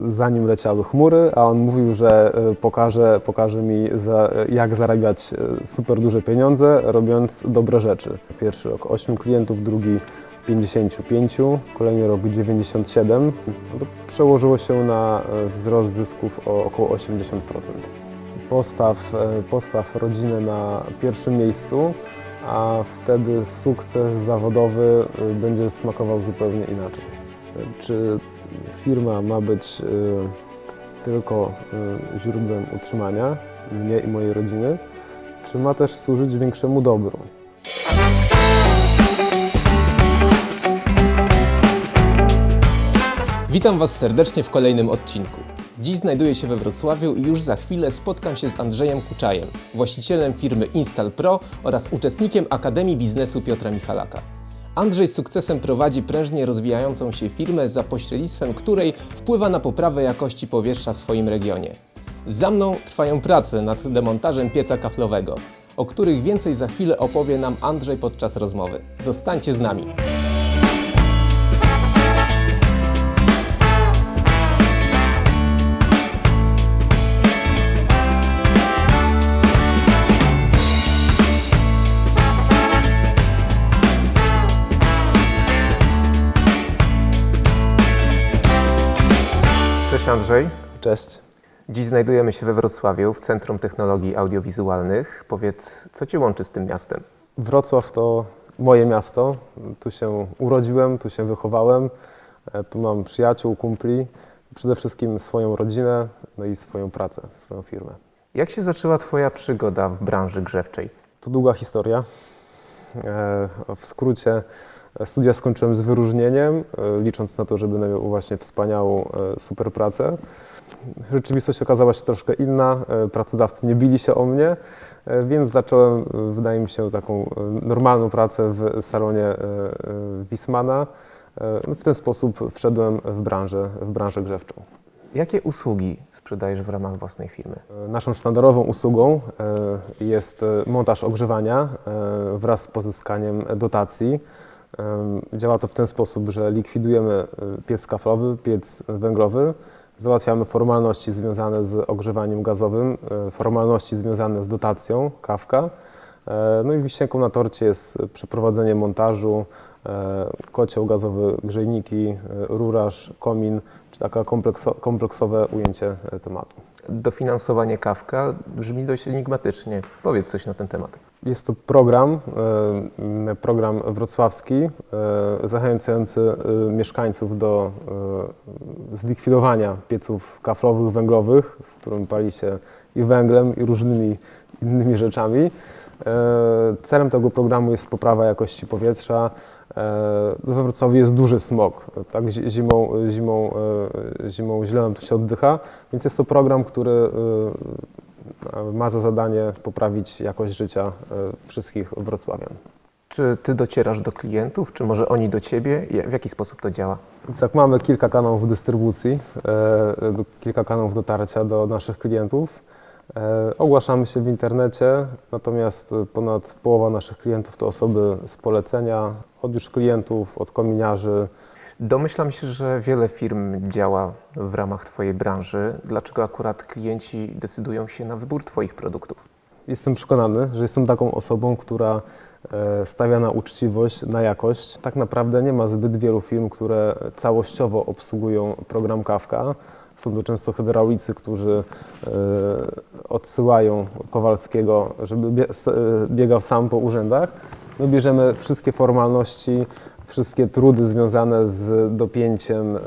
zanim leciały chmury, a on mówił, że e, pokaże, pokaże mi, za, jak zarabiać e, super duże pieniądze, robiąc dobre rzeczy. Pierwszy rok 8 klientów, drugi 55, kolejny rok 97. No to przełożyło się na e, wzrost zysków o około 80%. Postaw, postaw rodzinę na pierwszym miejscu, a wtedy sukces zawodowy będzie smakował zupełnie inaczej. Czy firma ma być e, tylko e, źródłem utrzymania mnie i mojej rodziny, czy ma też służyć większemu dobru? Witam Was serdecznie w kolejnym odcinku. Dziś znajduję się we Wrocławiu i już za chwilę spotkam się z Andrzejem Kuczajem, właścicielem firmy Install Pro oraz uczestnikiem Akademii Biznesu Piotra Michalaka. Andrzej z sukcesem prowadzi prężnie rozwijającą się firmę, za pośrednictwem której wpływa na poprawę jakości powietrza w swoim regionie. Za mną trwają prace nad demontażem pieca kaflowego, o których więcej za chwilę opowie nam Andrzej podczas rozmowy. Zostańcie z nami. Cześć Andrzej. Cześć. Dziś znajdujemy się we Wrocławiu, w Centrum Technologii Audiowizualnych. Powiedz, co Cię łączy z tym miastem? Wrocław to moje miasto. Tu się urodziłem, tu się wychowałem. E, Tu mam przyjaciół, kumpli, przede wszystkim swoją rodzinę, no i swoją pracę, swoją firmę. Jak się zaczęła Twoja przygoda w branży grzewczej? To długa historia. E, W skrócie, studia skończyłem z wyróżnieniem, e, licząc na to, że będę miał właśnie wspaniałą, e, super pracę. Rzeczywistość okazała się troszkę inna, e, pracodawcy nie bili się o mnie, więc zacząłem, wydaje mi się, taką normalną pracę w salonie Wismana. W ten sposób wszedłem w branżę, w branżę grzewczą. Jakie usługi sprzedajesz w ramach własnej firmy? Naszą sztandarową usługą jest montaż ogrzewania wraz z pozyskaniem dotacji. Działa to w ten sposób, że likwidujemy e, piec kaflowy, piec węglowy, załatwiamy formalności związane z ogrzewaniem gazowym, e, formalności związane z dotacją, kawka. E, No i wisienką na torcie jest przeprowadzenie montażu, kocioł gazowy, grzejniki, ruraż, komin, czy takie komplekso, kompleksowe ujęcie tematu. Dofinansowanie Kawka brzmi dość enigmatycznie. Powiedz coś na ten temat. Jest to program, e, program wrocławski, e, zachęcający e, mieszkańców do zlikwidowania pieców kaflowych, węglowych, w którym pali się i węglem, i różnymi innymi rzeczami. Celem tego programu jest poprawa jakości powietrza. We Wrocławiu jest duży smog, tak? zi- Zimą, zimą, zimą źle nam tu się oddycha, więc jest to program, który ma za zadanie poprawić jakość życia e, wszystkich wrocławian. Czy Ty docierasz do klientów, czy może oni do Ciebie? W jaki sposób to działa? Więc jak mamy kilka kanałów dystrybucji, e, kilka kanałów dotarcia do naszych klientów, e, ogłaszamy się w internecie, natomiast ponad połowa naszych klientów to osoby z polecenia, od już klientów, od kominiarzy. Domyślam się, że wiele firm działa w ramach Twojej branży. Dlaczego akurat klienci decydują się na wybór Twoich produktów? Jestem przekonany, że jestem taką osobą, która e, stawia na uczciwość, na jakość. Tak naprawdę nie ma zbyt wielu firm, które całościowo obsługują program Kawka. Są to często hydraulicy, którzy e, odsyłają Kowalskiego, żeby e, biegał sam po urzędach. My bierzemy wszystkie formalności, wszystkie trudy związane z dopięciem e,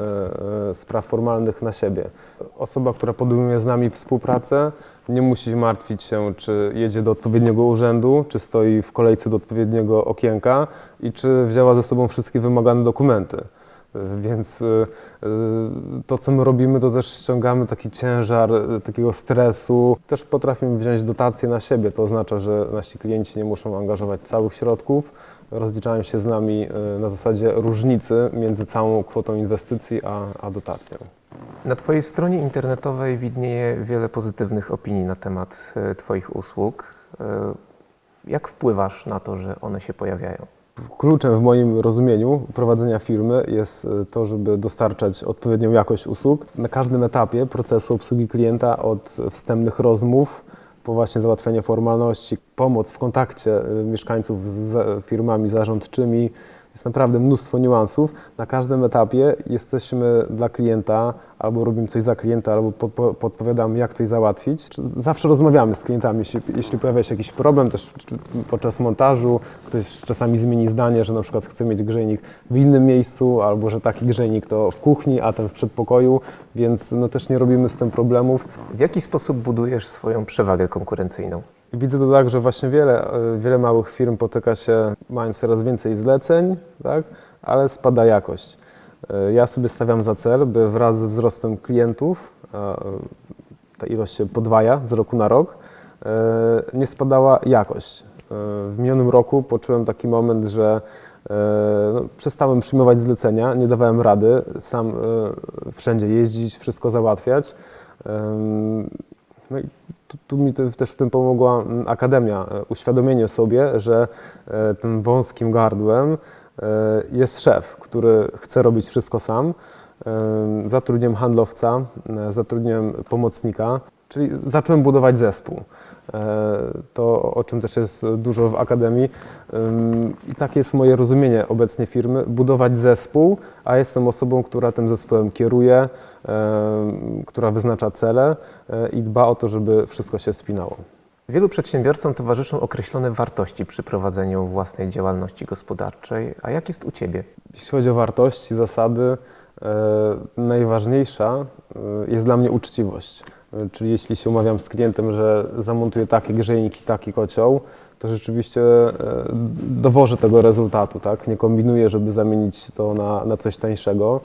e, spraw formalnych na siebie. Osoba, która podejmuje z nami współpracę, nie musi martwić się, czy jedzie do odpowiedniego urzędu, czy stoi w kolejce do odpowiedniego okienka i czy wzięła ze sobą wszystkie wymagane dokumenty. Więc e, to, co my robimy, to też ściągamy taki ciężar takiego stresu. Też potrafimy wziąć dotacje na siebie. To oznacza, że nasi klienci nie muszą angażować całych środków. Rozliczają się z nami e, na zasadzie różnicy między całą kwotą inwestycji a, a dotacją. Na Twojej stronie internetowej widnieje wiele pozytywnych opinii na temat e, Twoich usług. E, Jak wpływasz na to, że one się pojawiają? Kluczem w moim rozumieniu prowadzenia firmy jest to, żeby dostarczać odpowiednią jakość usług na każdym etapie procesu obsługi klienta, od wstępnych rozmów po właśnie załatwianie formalności, pomoc w kontakcie y, mieszkańców z firmami zarządczymi. Jest naprawdę mnóstwo niuansów. Na każdym etapie jesteśmy dla klienta, albo robimy coś za klienta, albo podpo- podpowiadamy, jak coś załatwić. Zawsze rozmawiamy z klientami, jeśli, jeśli pojawia się jakiś problem, też podczas montażu, ktoś czasami zmieni zdanie, że na przykład chce mieć grzejnik w innym miejscu, albo że taki grzejnik to w kuchni, a ten w przedpokoju, więc no też nie robimy z tym problemów. W jaki sposób budujesz swoją przewagę konkurencyjną? Widzę to tak, że właśnie wiele, e, wiele małych firm potyka się, mając coraz więcej zleceń, tak, ale spada jakość. E, Ja sobie stawiam za cel, by wraz z wzrostem klientów, e, ta ilość się podwaja z roku na rok, nie spadała jakość. W minionym roku poczułem taki moment, że no, przestałem przyjmować zlecenia, nie dawałem rady sam wszędzie jeździć, wszystko załatwiać. No i tu, tu mi te- też w tym pomogła mm, Akademia, e, uświadomienie sobie, że e, tym wąskim gardłem e, jest szef, który chce robić wszystko sam. Zatrudniłem handlowca, zatrudniłem pomocnika, czyli zacząłem budować zespół. To, o czym też jest dużo w Akademii. I takie jest moje rozumienie obecnie firmy, budować zespół, a jestem osobą, która tym zespołem kieruje, która wyznacza cele e, i dba o to, żeby wszystko się spinało. Wielu przedsiębiorcom towarzyszą określone wartości przy prowadzeniu własnej działalności gospodarczej. A jak jest u Ciebie? Jeśli chodzi o wartości, zasady, e, najważniejsza e, jest dla mnie uczciwość. E, Czyli jeśli się umawiam z klientem, że zamontuję taki grzejnik i taki kocioł, to rzeczywiście e, dowożę tego rezultatu, tak? Nie kombinuję, żeby zamienić to na, na coś tańszego.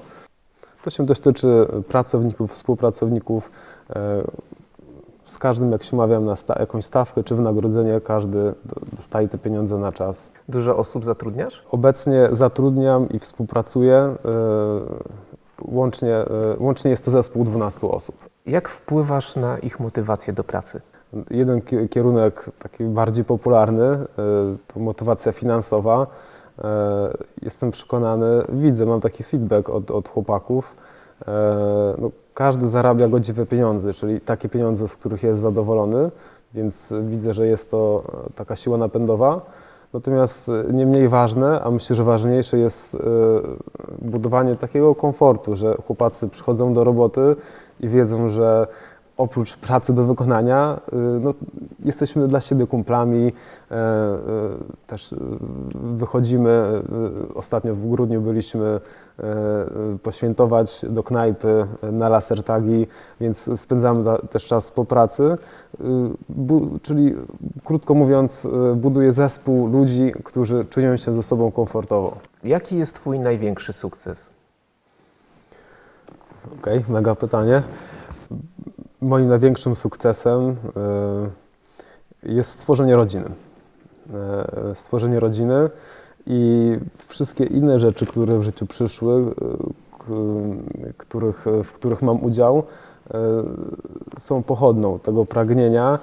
To się dotyczy pracowników, współpracowników. E, Z każdym, jak się umawiam na sta- jakąś stawkę czy wynagrodzenie, każdy do- dostaje te pieniądze na czas. Dużo osób zatrudniasz? Obecnie zatrudniam i współpracuję. e, Łącznie, e, łącznie jest to zespół 12 osób. Jak wpływasz na ich motywację do pracy? Jeden ki- kierunek taki bardziej popularny to motywacja finansowa. E, Jestem przekonany, widzę, mam taki feedback od, od chłopaków. E, No, każdy zarabia godziwe pieniądze, czyli takie pieniądze, z których jest zadowolony, więc widzę, że jest to e, taka siła napędowa. Natomiast nie mniej ważne, a myślę, że ważniejsze jest budowanie takiego komfortu, że chłopacy przychodzą do roboty i wiedzą, że oprócz pracy do wykonania, y, no, jesteśmy dla siebie kumplami, e, e, też y, wychodzimy, y, ostatnio w grudniu byliśmy e, poświętować do knajpy na lasertagi, więc spędzamy też czas po pracy, czyli krótko mówiąc buduję zespół ludzi, którzy czują się ze sobą komfortowo. Jaki jest Twój największy sukces? Okej, mega pytanie. Moim największym sukcesem y, jest stworzenie rodziny. Y, Stworzenie rodziny i wszystkie inne rzeczy, które w życiu przyszły, k- których, w których mam udział, są pochodną tego pragnienia,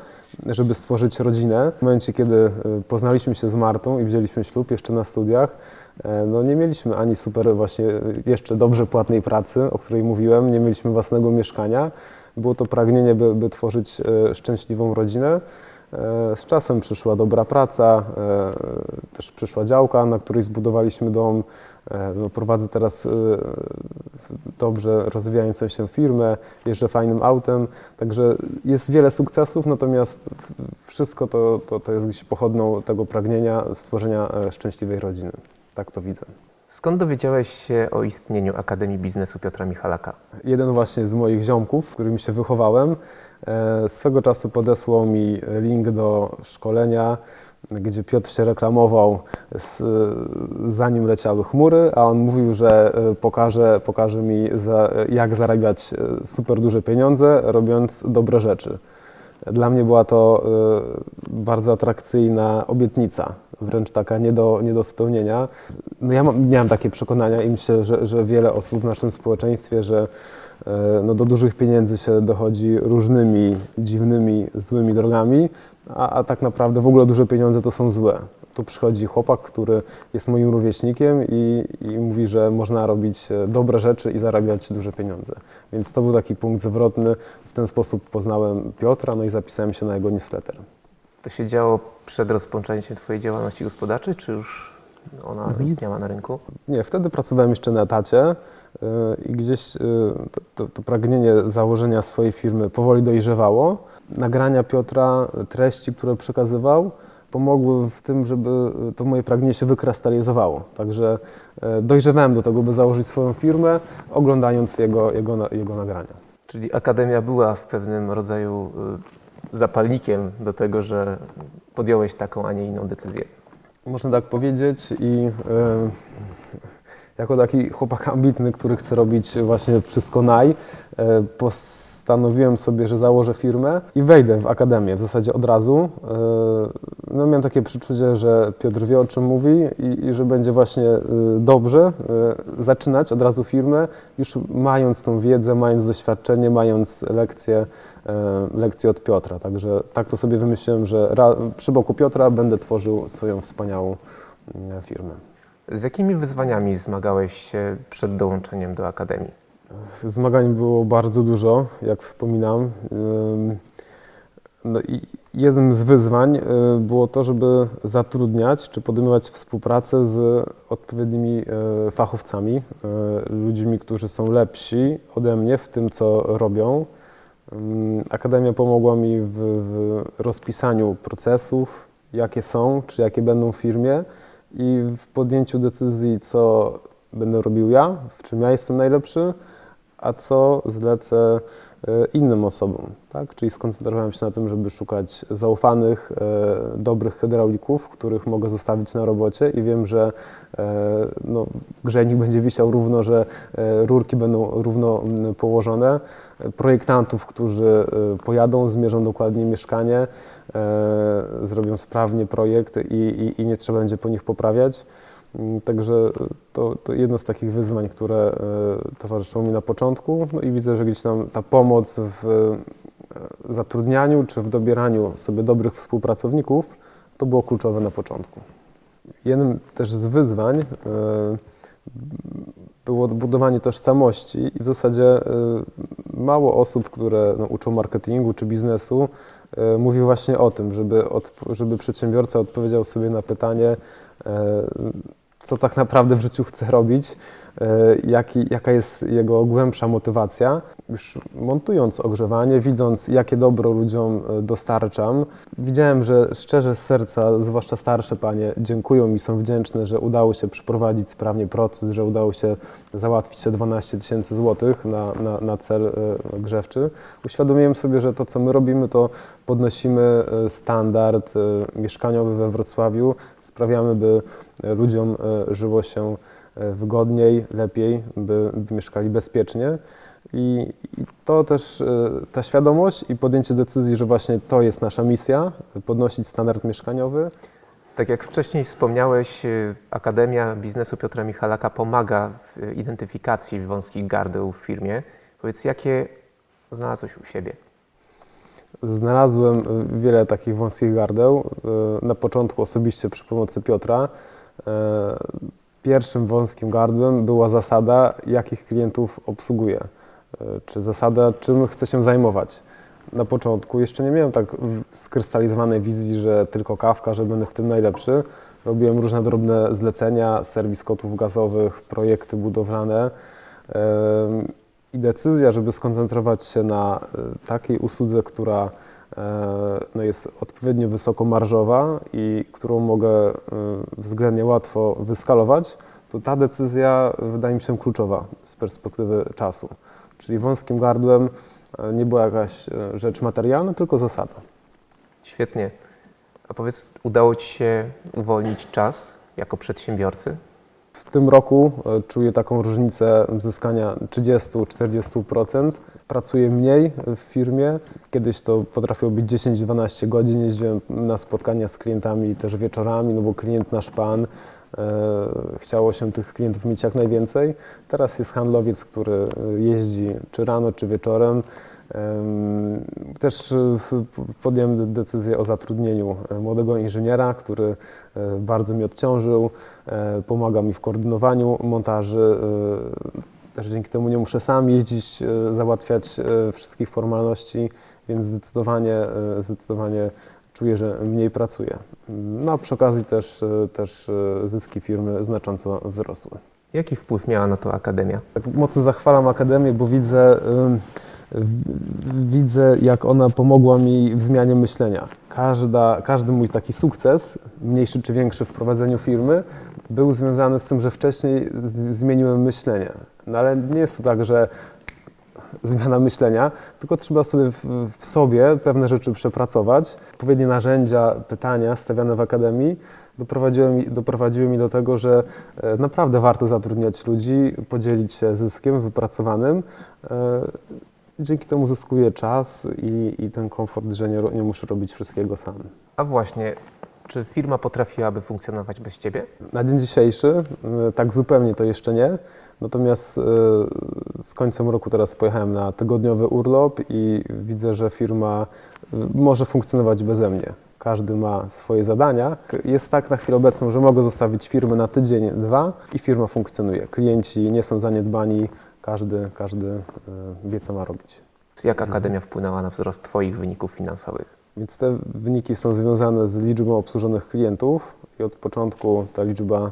żeby stworzyć rodzinę. W momencie, kiedy poznaliśmy się z Martą i wzięliśmy ślub jeszcze na studiach, e, no nie mieliśmy ani super właśnie jeszcze dobrze płatnej pracy, o której mówiłem, nie mieliśmy własnego mieszkania. Było to pragnienie, by, by tworzyć e, szczęśliwą rodzinę. E, Z czasem przyszła dobra praca, e, też przyszła działka, na której zbudowaliśmy dom. No, prowadzę teraz dobrze rozwijającą się firmę, jeżdżę fajnym autem, także jest wiele sukcesów, natomiast wszystko to, to, to jest gdzieś pochodną tego pragnienia stworzenia szczęśliwej rodziny. Tak to widzę. Skąd dowiedziałeś się o istnieniu Akademii Biznesu Piotra Michalaka? Jeden właśnie z moich ziomków, z którymi się wychowałem, e, swego czasu podesłał mi link do szkolenia, gdzie Piotr się reklamował, z, zanim leciały chmury, a on mówił, że e, pokaże, pokaże mi, za, jak zarabiać e, super duże pieniądze, robiąc dobre rzeczy. Dla mnie była to bardzo atrakcyjna obietnica, wręcz taka nie do, nie do spełnienia. No ja mam, miałem takie przekonania i myślę, że, że wiele osób w naszym społeczeństwie, że e, no, do dużych pieniędzy się dochodzi różnymi dziwnymi, złymi drogami, a, a tak naprawdę w ogóle duże pieniądze to są złe. Tu przychodzi chłopak, który jest moim rówieśnikiem i, i mówi, że można robić e, dobre rzeczy i zarabiać duże pieniądze. Więc to był taki punkt zwrotny. W ten sposób poznałem Piotra, no i zapisałem się na jego newsletter. To się działo przed rozpoczęciem Twojej działalności gospodarczej, czy już ona Mhm. istniała na rynku? Nie, wtedy pracowałem jeszcze na etacie yy, i gdzieś yy, to, to, pragnienie założenia swojej firmy powoli dojrzewało. Nagrania Piotra, treści, które przekazywał, pomogły w tym, żeby to moje pragnienie się wykrystalizowało. Także yy, dojrzewałem do tego, by założyć swoją firmę, oglądając jego, jego, jego nagrania. Czyli Akademia była w pewnym rodzaju y, zapalnikiem do tego, że podjąłeś taką, a nie inną decyzję. Można tak powiedzieć i e, jako taki chłopak ambitny, który chce robić właśnie wszystko naj, e, postanowiłem sobie, że założę firmę i wejdę w akademię w zasadzie od razu. E, no miałem takie przeczucie, że Piotr wie o czym mówi i, i że będzie właśnie dobrze zaczynać od razu firmę, już mając tą wiedzę, mając doświadczenie, mając lekcje, lekcje od Piotra. Także tak to sobie wymyśliłem, że przy boku Piotra będę tworzył swoją wspaniałą e, firmę. Z jakimi wyzwaniami zmagałeś się przed dołączeniem do Akademii? Zmagań było bardzo dużo, jak wspominam. No i jednym z wyzwań y, było to, żeby zatrudniać czy podejmować współpracę z odpowiednimi y, fachowcami, y, ludźmi, którzy są lepsi ode mnie w tym, co robią. Ym, Akademia pomogła mi w, w rozpisaniu procesów, jakie są, czy jakie będą w firmie i w podjęciu decyzji, co będę robił ja, w czym ja jestem najlepszy, a co zlecę e, innym osobom. Tak? Czyli skoncentrowałem się na tym, żeby szukać zaufanych, e, dobrych hydraulików, których mogę zostawić na robocie i wiem, że e, no, grzejnik będzie wisiał równo, że rurki będą równo mm, położone. Projektantów, którzy e, pojadą, zmierzą dokładnie mieszkanie, e, zrobią sprawnie projekt i, i, i nie trzeba będzie po nich poprawiać. Mm, Także to, to jedno z takich wyzwań, które e, towarzyszyło mi na początku. No i widzę, że gdzieś tam ta pomoc w zatrudnianiu czy w dobieraniu sobie dobrych współpracowników to było kluczowe na początku. Jednym też z wyzwań było budowanie tożsamości i w zasadzie e, mało osób, które no, uczą marketingu czy biznesu, e, mówi właśnie o tym, żeby, żeby przedsiębiorca odpowiedział sobie na pytanie, e, co tak naprawdę w życiu chce robić, jaki, jaka jest jego głębsza motywacja. Już montując ogrzewanie, widząc jakie dobro ludziom e, dostarczam, widziałem, że szczerze z serca, zwłaszcza starsze panie, dziękują mi, są wdzięczne, że udało się przeprowadzić sprawnie proces, że udało się załatwić te 12 tysięcy złotych na, na, na cel e, grzewczy. Uświadomiłem sobie, że to, co my robimy, to podnosimy e, standard e, mieszkaniowy we Wrocławiu, sprawiamy, by e, ludziom e, żyło się e, wygodniej, lepiej, by, by mieszkali bezpiecznie. I, I to też e, ta świadomość i podjęcie decyzji, że właśnie to jest nasza misja, podnosić standard mieszkaniowy. Tak jak wcześniej wspomniałeś, y, Akademia Biznesu Piotra Michalaka pomaga w identyfikacji wąskich gardeł w firmie. Powiedz, jakie znalazłeś u siebie? Znalazłem wiele takich wąskich gardeł. Na początku osobiście przy pomocy Piotra. Pierwszym wąskim gardłem była zasada, jakich klientów obsługuję, y, czy zasada, czym chcę się zajmować. Na początku jeszcze nie miałem tak skrystalizowanej wizji, że tylko kawka, że będę w tym najlepszy. Robiłem różne drobne zlecenia, serwis kotłów gazowych, projekty budowlane. I decyzja, żeby skoncentrować się na y, takiej usłudze, która e, no jest odpowiednio wysoko marżowa i którą mogę y, względnie łatwo wyskalować, to ta decyzja wydaje mi się kluczowa z perspektywy czasu. Czyli wąskim gardłem e, nie była jakaś e, rzecz materialna, tylko zasada. Świetnie. A powiedz, udało Ci się uwolnić czas jako przedsiębiorcy? W tym roku czuję taką różnicę zyskania 30-40%. Pracuję mniej w firmie. Kiedyś to potrafiło być 10-12 godzin. Jeździłem na spotkania z klientami też wieczorami, no bo klient nasz pan. e, Chciało się tych klientów mieć jak najwięcej. Teraz jest handlowiec, który jeździ czy rano, czy wieczorem. Em, Też e, podjąłem de- decyzję o zatrudnieniu e, młodego inżyniera, który bardzo mi odciążył, pomaga mi w koordynowaniu montaży. Też dzięki temu nie muszę sam jeździć, e, załatwiać e, wszystkich formalności, więc zdecydowanie, e, zdecydowanie czuję, że mniej pracuję. No a przy okazji też, też zyski firmy znacząco wzrosły. Jaki wpływ miała na to Akademia? Tak mocno zachwalam Akademię, bo widzę, widzę, jak ona pomogła mi w zmianie myślenia. Każda, każdy mój taki sukces, mniejszy czy większy w prowadzeniu firmy, był związany z tym, że wcześniej zmieniłem myślenie. No ale nie jest to tak, że zmiana myślenia, tylko trzeba sobie w, w sobie pewne rzeczy przepracować. Odpowiednie narzędzia, pytania stawiane w akademii doprowadziły mi, doprowadziły mi do tego, że e, naprawdę warto zatrudniać ludzi, podzielić się zyskiem wypracowanym. E, Dzięki temu zyskuję czas i, i ten komfort, że nie, nie muszę robić wszystkiego sam. A właśnie, czy firma potrafiłaby funkcjonować bez ciebie? Na dzień dzisiejszy y, tak zupełnie to jeszcze nie. Natomiast y, z końcem roku teraz pojechałem na tygodniowy urlop i widzę, że firma y, może funkcjonować beze mnie. Każdy ma swoje zadania. Jest tak na chwilę obecną, że mogę zostawić firmę na tydzień, dwa i firma funkcjonuje. Klienci nie są zaniedbani, każdy, każdy y, wie, co ma robić. Jak Akademia wpłynęła na wzrost Twoich wyników finansowych? Więc te wyniki są związane z liczbą obsłużonych klientów i od początku ta liczba e, e,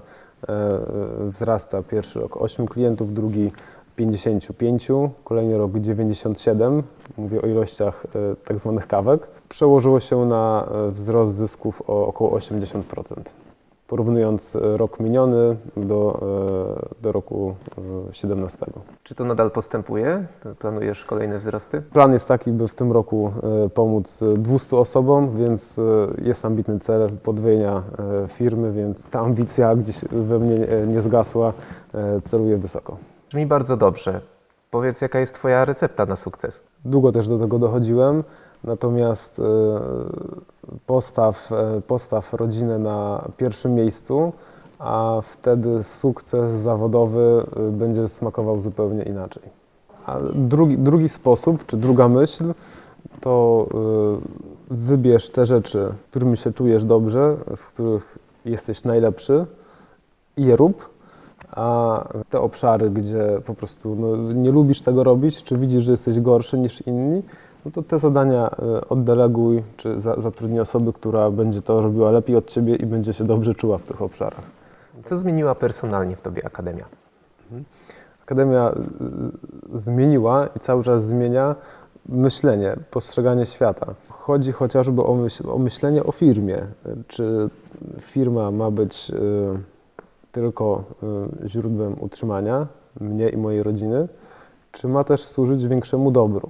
wzrasta. Pierwszy rok 8 klientów, drugi 55, kolejny rok 97. Mówię o ilościach e, tak zwanych kawek. Przełożyło się na e, wzrost zysków o około 80%. Porównując e, rok miniony do, e, do roku e, 17. Czy to nadal postępuje? Planujesz kolejne wzrosty? Plan jest taki, by w tym roku e, pomóc e, 200 osobom, więc e, jest ambitny cel podwojenia e, firmy, więc ta ambicja gdzieś we mnie e, nie zgasła, e, celuję wysoko. Brzmi bardzo dobrze. Powiedz, jaka jest Twoja recepta na sukces? Długo też do tego dochodziłem, natomiast e, postaw, e, postaw rodzinę na pierwszym miejscu, a wtedy sukces zawodowy e, będzie smakował zupełnie inaczej. A drugi, drugi sposób, czy druga myśl, to y, wybierz te rzeczy, którymi się czujesz dobrze, w których jesteś najlepszy i je rób, a te obszary, gdzie po prostu no, nie lubisz tego robić, czy widzisz, że jesteś gorszy niż inni, no to te zadania y, oddeleguj, czy za, zatrudnij osobę, która będzie to robiła lepiej od ciebie i będzie się dobrze czuła w tych obszarach. Co zmieniła personalnie w Tobie Akademia? Akademia y, zmieniła i cały czas zmienia myślenie, postrzeganie świata. Chodzi chociażby o, myśl, o myślenie o firmie. Czy firma ma być y, tylko źródłem utrzymania mnie i mojej rodziny, czy ma też służyć większemu dobru?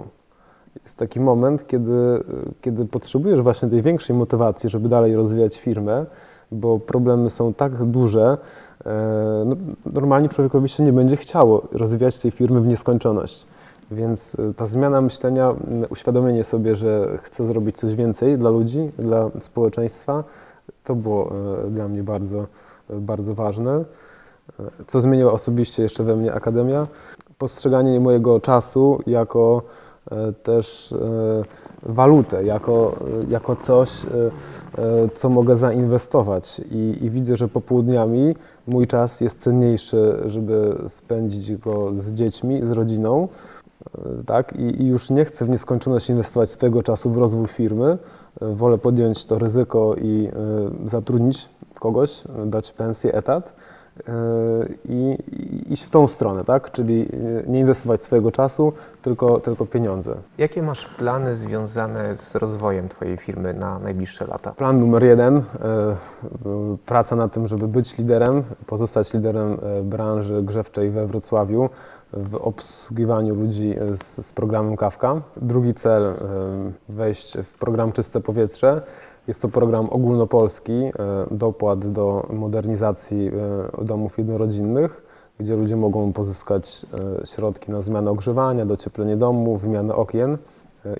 Jest taki moment, kiedy, kiedy potrzebujesz właśnie tej większej motywacji, żeby dalej rozwijać firmę, bo problemy są tak duże, e, no, normalnie człowiekowi się nie będzie chciało rozwijać tej firmy w nieskończoność. Więc y, ta zmiana myślenia, uświadomienie sobie, że chcę zrobić coś więcej dla ludzi, dla społeczeństwa, to było e, dla mnie bardzo, e, bardzo ważne. E, Co zmieniła osobiście jeszcze we mnie Akademia? Postrzeganie mojego czasu jako e, też e, walutę, jako, e, jako coś, e, e, co mogę zainwestować. I, I widzę, że popołudniami mój czas jest cenniejszy, żeby spędzić go z dziećmi, z rodziną. E, Tak? I, I już nie chcę w nieskończoność inwestować swojego czasu w rozwój firmy. E, Wolę podjąć to ryzyko i e, zatrudnić kogoś, e, dać pensję, etat e, i, iść w tą stronę, tak? Czyli e, nie inwestować swojego czasu, tylko, tylko pieniądze. Jakie masz plany związane z rozwojem Twojej firmy na najbliższe lata? Plan numer jeden, e, praca na tym, żeby być liderem, pozostać liderem e, branży grzewczej we Wrocławiu w obsługiwaniu ludzi z, z programem Kawka. Drugi cel, wejść w program Czyste Powietrze. Jest to program ogólnopolski, e, dopłat do modernizacji e, domów jednorodzinnych, gdzie ludzie mogą pozyskać e, środki na zmianę ogrzewania, docieplenie domu, wymianę okien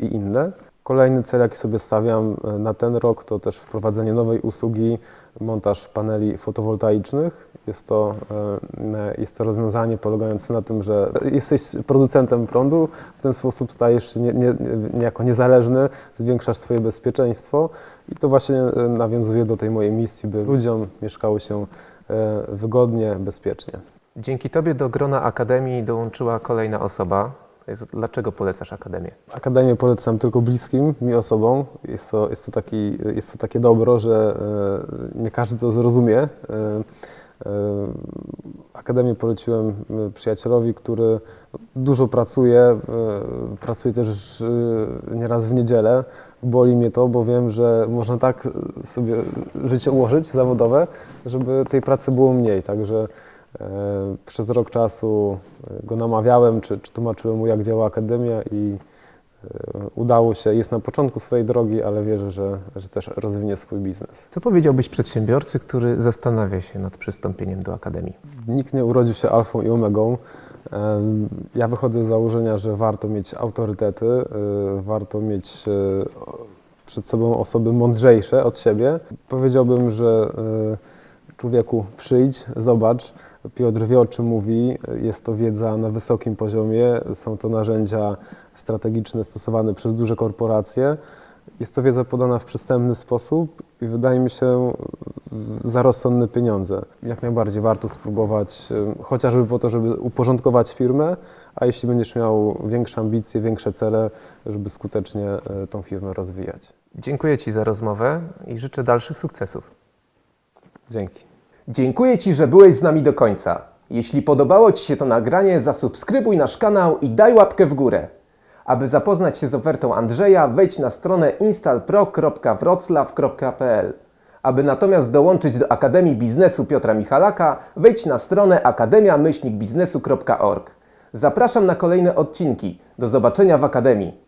i inne. Kolejny cel, jaki sobie stawiam na ten rok, to też wprowadzenie nowej usługi, montaż paneli fotowoltaicznych Jest to, jest to rozwiązanie polegające na tym, że jesteś producentem prądu, w ten sposób stajesz się nie, nie, niejako niezależny, zwiększasz swoje bezpieczeństwo i to właśnie e, nawiązuje do tej mojej misji, by ludziom mieszkało się e, wygodnie, bezpiecznie. Dzięki Tobie do grona Akademii dołączyła kolejna osoba. Dlaczego polecasz Akademię? Akademię polecam tylko bliskim mi osobom. Jest to, jest to, taki, jest to takie dobro, że e, nie każdy to zrozumie. Akademię poleciłem przyjacielowi, który dużo pracuje, pracuje też nieraz w niedzielę. Boli mnie to, bo wiem, że można tak sobie życie ułożyć zawodowe, żeby tej pracy było mniej. Także e, przez rok czasu go namawiałem, czy, czy tłumaczyłem mu, jak działa Akademia i e, udało się. Jest na początku swojej drogi, ale wierzę, że, że też rozwinie swój biznes. Co powiedziałbyś przedsiębiorcy, który zastanawia się nad przystąpieniem do Akademii? Nikt nie urodził się alfą i omegą. Ja wychodzę z założenia, że warto mieć autorytety, y, warto mieć y, przed sobą osoby mądrzejsze od siebie. Powiedziałbym, że y, człowieku przyjdź, zobacz. Piotr wie o czym mówi, jest to wiedza na wysokim poziomie, są to narzędzia strategiczne stosowane przez duże korporacje. Jest to wiedza podana w przystępny sposób i wydaje mi się za rozsądne pieniądze. Jak najbardziej warto spróbować, chociażby po to, żeby uporządkować firmę, a jeśli będziesz miał większe ambicje, większe cele, żeby skutecznie y, tą firmę rozwijać. Dziękuję Ci za rozmowę i życzę dalszych sukcesów. Dzięki. Dziękuję Ci, że byłeś z nami do końca. Jeśli podobało Ci się to nagranie, zasubskrybuj nasz kanał i daj łapkę w górę. Aby zapoznać się z ofertą Andrzeja, wejdź na stronę instalpro.wroclaw.pl. Aby natomiast dołączyć do Akademii Biznesu Piotra Michalaka, wejdź na stronę akademia-biznesu.org. Zapraszam na kolejne odcinki. Do zobaczenia w Akademii.